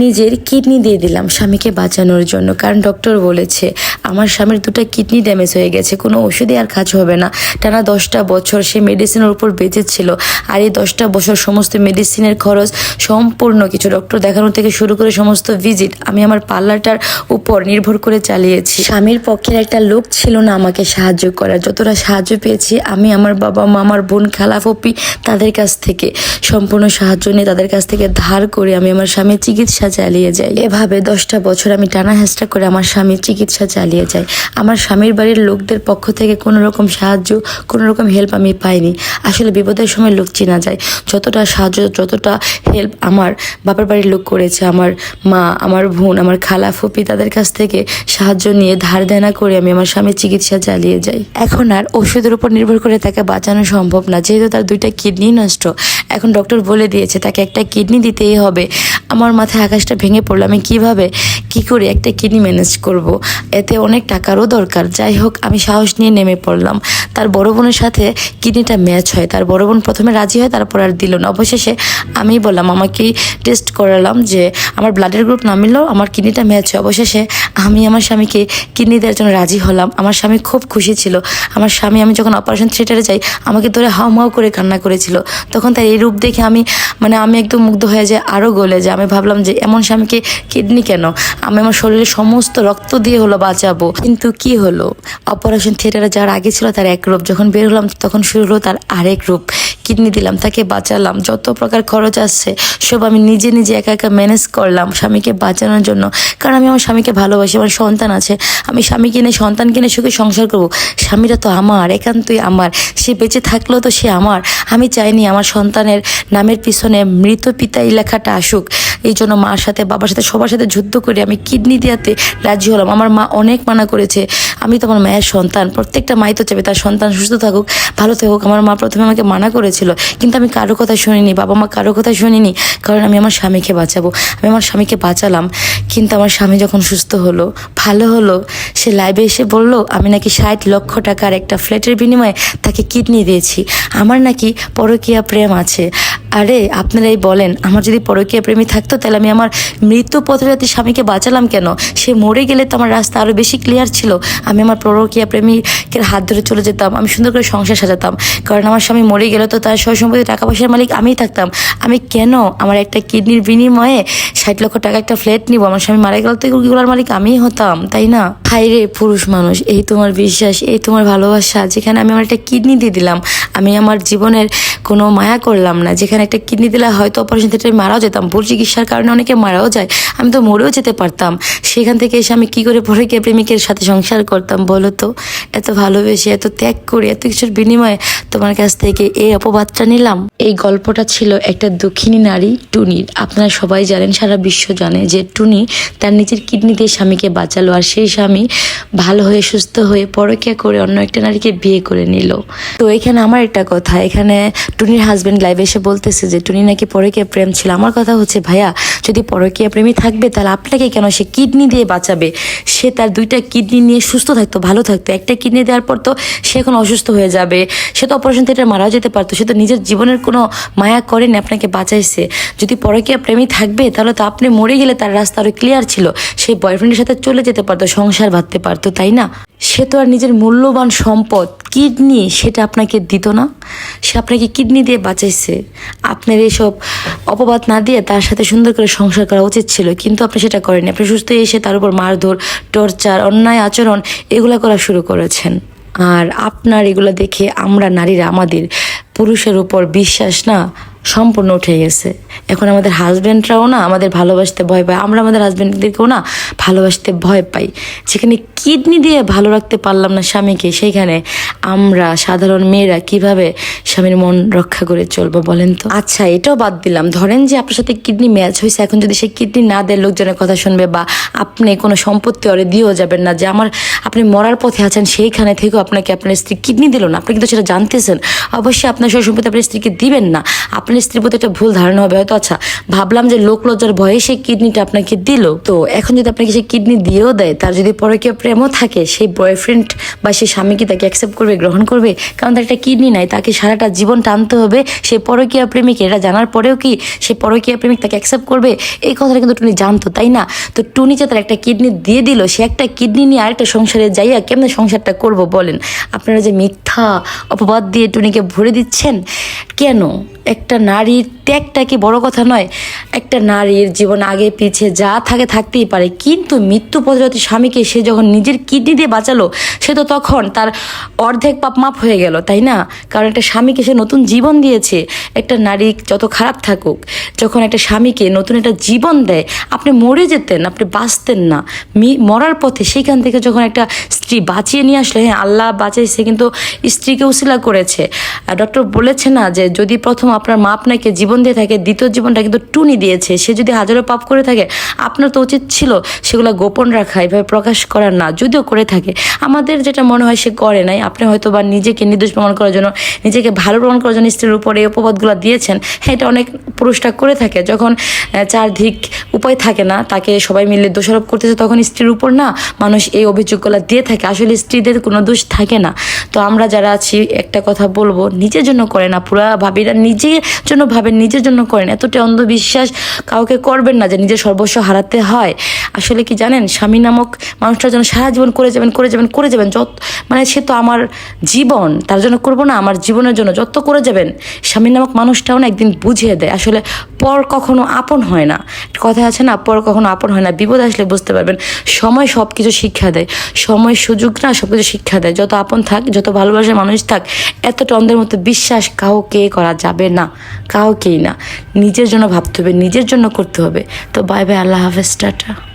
নিজের কিডনি দিয়ে দিলাম স্বামীকে বাঁচানোর জন্য। কারণ ডক্টর বলেছে, আমার স্বামীর দুটো কিডনি ড্যামেজ হয়ে গেছে, কোনো ওষুধে আর কাজ হবে না। টানা দশটা বছর সে মেডিসিনের উপর বেঁচেছিল আর এই দশটা বছর সমস্ত মেডিসিনের খরচ সম্পূর্ণ কিছু ডক্টর দেখানো থেকে শুরু করে সমস্ত ভিজিট আমি আমার পার্লারটার উপর নির্ভর করে চালিয়েছি। স্বামীর পক্ষের একটা লোক ছিল না আমাকে সাহায্য করার। যতটা সাহায্য পেয়েছি আমি আমার বাবা মা, আমার বোন খালা ফপি তাদের কাছ থেকে সম্পূর্ণ সাহায্য নিয়ে তাদের কাছ থেকে ধার করে আমি আমার স্বামীর চিকিৎসা চালিয়ে যাই এভাবে দশটা বছর আমি টানা হেঁচড়া করে আমার স্বামীর চিকিৎসা চালিয়ে যাই। আমার স্বামীর বাড়ির লোকদের পক্ষ থেকে কোনো রকম সাহায্য, কোনো রকম হেল্প আমি পাইনি। আসলে বিপদের সময় লোক চেনা যায়। যতটা সাহায্য, যতটা হেল্প আমার বাবার বাড়ির লোক করেছে, আমার মা, আমার বোন, আমার খালা, ফুপি, তাদের কাছ থেকে সাহায্য নিয়ে ধার দেনা করে আমি আমার স্বামীর চিকিৎসা চালিয়ে যাই। এখন আর ওষুধের উপর নির্ভর করে তাকে বাঁচানো সম্ভব না। যেহেতু তার দুইটা কিডনি নষ্ট, এখন ডক্টর বলে দিয়েছে, তাকে একটা কিডনি দিতেই হবে। আমার মাথায় আকাশটা ভেঙে পড়ল। আমি কীভাবে, কি করে একটা কিনি ম্যানেজ করব। এতে অনেক টাকারও দরকার। যাই হোক, আমি সাহস নিয়ে নেমে পড়লাম। তার বড় বোনের সাথে কিডনিটা ম্যাচ হয়। তার বড় বোন প্রথমে রাজি হয়, তারপর আর দিল না। অবশেষে আমি বললাম, আমাকেই টেস্ট করালাম যে আমার ব্লাডের গ্রুপ না মিললেও আমার কিডনিটা ম্যাচ হয়। অবশেষে আমি আমার স্বামীকে কিডনি দেওয়ার জন্য রাজি হলাম। আমার স্বামী খুব খুশি ছিল। আমার স্বামী, আমি যখন অপারেশন থিয়েটারে যাই, আমাকে ধরে হাও মাও করে কান্না করেছিল। তখন তার এই রূপ দেখে আমি মানে আমি একদম মুগ্ধ হয়ে যায় আরও গলে যে আমি ভাবলাম যে এমন স্বামীকে কিডনি কেন? আমি আমার শরীরে সমস্ত রক্ত দিয়ে হলো বাঁচাবো। কিন্তু কি হলো? অপারেশন থিয়েটারে যাওয়ার আগে ছিল তার এক রূপ। যখন বের হলাম, তখন শুরু হলো তার আরেক রূপ। কিডনি দিলাম, তাকে বাঁচালাম। যত প্রকার খরচ আসছে, সব আমি নিজে নিজে একা একা ম্যানেজ করলাম স্বামীকে বাঁচানোর জন্য। কারণ আমি আমার স্বামীকে ভালোবাসি, আমার সন্তান আছে। আমি স্বামী কিনে, সন্তান কিনে সুখে সংসার করব। স্বামীরা তো আমার, একান্তই আমার। সে বেঁচে থাকলেও তো সে আমার। আমি চাইনি আমার সন্তানের নামের পিছনে মৃত পিতা লেখাটা আসুক। এই জন্য মার সাথে, বাবার সাথে, সবার সাথে যুদ্ধ করে আমি কিডনি দেওয়াতে রাজি হলাম। আমার মা অনেক মানা করেছে। আমি তো আমার মায়ের সন্তান, প্রত্যেকটা মাই তো চাবে তার সন্তান সুস্থ থাকুক, ভালো থাকুক। আমার মা প্রথমে আমাকে মানা করেছিল, কিন্তু আমি কারও কথা শুনিনি, বাবা মা কারও কথা শুনিনি, কারণ আমি আমার স্বামীকে বাঁচাবো। আমি আমার স্বামীকে বাঁচালাম, কিন্তু আমার স্বামী যখন সুস্থ হলো, ভালো হলো, সে লাইভে এসে বলল, আমি নাকি ষাট লক্ষ টাকার একটা ফ্ল্যাটের বিনিময়ে তাকে কিডনি দিয়েছি। আমার নাকি পরকীয়া প্রেম আছে। আরে, আপনারাই বলেন, আমার যদি পরকীয়া প্রেমী থাকতো, তাহলে আমি আমার মৃত্যু পথযাত্রী স্বামীকে বাঁচালাম কেন? সে মরে গেলে তো আমার রাস্তা আরও বেশি ক্লিয়ার ছিল। আমি আমার পরকীয়া প্রেমিকের হাত ধরে চলে যেতাম, আমি সুন্দর করে সংসার সাজাতাম। কারণ আমার স্বামী মরে গেলে তো তার সয় সম্পত্তি টাকা পয়সার মালিক আমিই থাকতাম। আমি কেন আমার একটা কিডনির বিনিময়ে ষাট লক্ষ টাকা একটা ফ্ল্যাট নিব? আমার স্বামী মারা গেল তো এগুলোর মালিক আমিই হতাম, তাই না? হাই রে পুরুষ মানুষ, এই তোমার বিশ্বাস, এই তোমার ভালোবাসা, যেখানে আমি আমার একটা কিডনি দিয়ে দিলাম। আমি আমার জীবনের কোনো মায়া করলাম না, যেখানে একটা কিডনি দিলে হয়তো অপারেশন থিয়েটারে মারাও যেতাম। ভুল চিকিৎসার কারণে অনেকে মারাও যায়। আমি তো মরেও যেতে পারতাম। সেখান থেকে এসে আমি কী করে পরে কে প্রেমিকের সাথে সংসার করতাম বলো তো? এত ভালোবেসে, এত ত্যাগ করে, এত কিছুর বিনিময়ে তোমার কাছ থেকে এই অপবাদটা নিলাম। এই গল্পটা ছিল একটা দক্ষিণী নারী টুনির আপনারা সবাই জানেন, সারা বিশ্ব জানে যে টুনি তার নিজের কিডনি দিয়ে স্বামীকে বাঁচালো আর সেই স্বামী ভালো হয়ে, সুস্থ হয়ে পরকিয়া করে অন্য একটা নারীকে বিয়ে করে নিল। তো এখানে আমার একটা কথা। এখানে টুনির হাজবেন্ড লাইভে এসে বলতেছে যে, টুনি নাকি পরকিয়া প্রেম ছিল? আমার কথা হচ্ছে, ভাইয়া, যদি পরকিয়া প্রেমী থাকবে, তাহলে আপনাকে কেন সে কিডনি দিয়ে বাঁচাবে? সে তার দুইটা কিডনি নিয়ে সুস্থ থাকতো, ভালো থাকতো। একটা কিডনি দেওয়ার পর তো সে এখন অসুস্থ হয়ে যাবে। সে তো অপারেশন থিয়েটার মারাও যেতে পারতো। সে তো নিজের জীবনের কোনো মায়া করেনি, আপনাকে বাঁচাইছে। যদি পরকিয়া প্রেমী থাকবে, তাহলে তো আপনি মরে গেলে তার রাস্তা আরও ক্লিয়ার ছিল। সেই বয়ফ্রেন্ডের সাথে চলে যেতে পারতো, সংসার বাঁধতে পারতো, তাই না? সে তো আর নিজের মূল্যবান সম্পদ, কিডনি, সেটা আপনাকে দিত না। সে আপনাকে কিডনি দিয়ে বাঁচাইছে। আপনার এইসব অপবাদ না দিয়ে তার সাথে সুন্দর করে সংসার করা উচিত ছিল, কিন্তু আপনি সেটা করেননি। আপনি সুস্থ এসে তার উপর মারধর, টর্চার, অন্যায় আচরণ এগুলো করা শুরু করেছেন। আর আপনার এগুলো দেখে আমরা নারীরা আমাদের পুরুষের উপর বিশ্বাস না সম্পূর্ণ উঠে গেছে। এখন আমাদের হাজব্যান্ডরাও না আমাদের ভালোবাসতে ভয় পায়। আমরা আমাদের হাজব্যান্ডদেরকেও না ভালোবাসতে ভয় পাই। যেখানে কিডনি দিয়ে ভালো রাখতে পারলাম না স্বামীকে। সেইখানে আমরা সাধারণ মেয়েরা কীভাবে স্বামীর মন রক্ষা করে চলবো বলেন তো? আচ্ছা এটাও বাদ দিলাম। ধরেন যে আপনার সাথে কিডনি ম্যাচ হয়েছে, এখন যদি সেই কিডনি না দেয়, লোকজনের কথা শুনবে বা আপনি কোনো সম্পত্তি অরে দিয়েও যাবেন না যে আমার আপনি মরার পথে আছেন, সেইখানে থেকেও আপনাকে আপনার স্ত্রী কিডনি দিল না। আপনি কিন্তু সেটা জানতেছেন। অবশ্যই আপনার সব সম্পত্তি আপনার স্ত্রীকে দিবেন না। আপনি আপনার স্ত্রীর প্রতি একটা ভুল ধারণা হবে, হয়তো আচ্ছা ভাবলাম যে লোক লজ্জার ভয়ে সেই কিডনিটা আপনাকে দিল। তো এখন যদি আপনাকে সেই কিডনি দিয়েও দেয়, তার যদি পরকীয় প্রেমও থাকে, সেই বয়ফ্রেন্ড বা সেই স্বামী কি তাকে অ্যাকসেপ্ট করবে, গ্রহণ করবে, কারণ তার একটা কিডনি নাই, তাকে সারাটা জীবন টানতে হবে সেই পরকীয়া প্রেমিক, এটা জানার পরেও কি সেই পরকীয়া প্রেমিক তাকে অ্যাকসেপ্ট করবে? এই কথাটা কিন্তু টুনি জানতো, তাই না? তো টুনি যে তার একটা কিডনি দিয়ে দিল, সে একটা কিডনি নিয়ে আরেকটা সংসারে যাইয়া কেমনে সংসারটা করব বলেন? আপনারা যে মিথ্যা অপবাদ দিয়ে টুনিকে ভরে দিচ্ছেন, কেন? একটা নারীর ত্যাগটা কি বড় কথা নয়, একটা নারীর জীবন আগে পিছে যা থাকে থাকতেই পারে। কিন্তু মৃত্যু পথরত স্বামীকে সে যখন নিজের কিডনি দিয়ে বাঁচালো, সে তো তখন তার অর্ধেক পাপ মাপ হয়ে গেল, তাই না? কারণ একটা স্বামীকে সে নতুন জীবন দিয়েছে, একটা নারী যত খারাপ থাকুক, যখন একটা স্বামীকে নতুন একটা জীবন দেয়, আপনি মরে যেতেন, আপনি বাঁচতেন না। মরার পথে সেখান থেকে যখন একটা স্ত্রী বাঁচিয়ে নিয়ে আসলো হ্যাঁ আল্লাহ বাঁচাইছে কিন্তু স্ত্রীকে উসিলা করেছে। ডক্টর বলেছে না যে, যদি প্রথম আপনার মা আপনাকে জীবন দিয়ে থাকে, দ্বিতীয় জীবনটা কিন্তু টুনি দিয়েছে। সে যদি হাজারো পাপ করে থাকে, আপনার তো উচিত ছিল সেগুলো গোপন রাখা, এভাবে প্রকাশ করার না, যদিও করে থাকে। আমাদের যেটা মনে হয় সে করে নাই, আপনি হয়তো বা নিজেকে নির্দোষ প্রমাণ করার জন্য, নিজেকে ভালো প্রমাণ করার জন্য স্ত্রীর উপরে এই অপবাদগুলো দিয়েছেন। হ্যাঁ এটা অনেক পুরুষটা করে থাকে, যখন চারদিক উপায় থাকে না, তাকে সবাই মিলে দোষারোপ করতেছে, তখন স্ত্রীর উপর না মানুষ এই অভিযোগগুলো দিয়ে থাকে। আসলে স্ত্রীদের কোনো দোষ থাকে না। তো আমরা যারা আছি, একটা কথা বলব, নিজের জন্য করে না, পুরা ভাবিরা নিজের জন্য ভাবেন নিজের জন্য করেন। এতটা অন্ধবিশ্বাস কাউকে করবেন না যে নিজের সর্বস্ব হারাতে হয়। আসলে কি জানেন? স্বামী নামক মানুষটার জন্য সারা জীবন করে যাবেন করে যাবেন করে যাবেন, যত মানে সে তো আমার জীবন, তার জন্য করব না, আমার জীবনের জন্য যত করে যাবেন। স্বামী নামক মানুষটাও না একদিন বুঝিয়ে দেয়। আসলে পর কখনো আপন হয় না। কথা আছে না, পর কখনো আপন হয় না। বিপদ আসলে বুঝতে পারবেন। সময় সব কিছু শিক্ষা দেয়। সময় সুযোগ না সব কিছু শিক্ষা দেয়। যত আপন থাক, যত ভালোবাসার মানুষ থাক, এতটা অন্ধের মতো বিশ্বাস কাউকে করা যাবে না। কাউকেই না। নিজের জন্য ভাবতে হবে, নিজের জন্য করতে হবে। তো বাই বাই আল্লাহ হাফেজ, টাটা।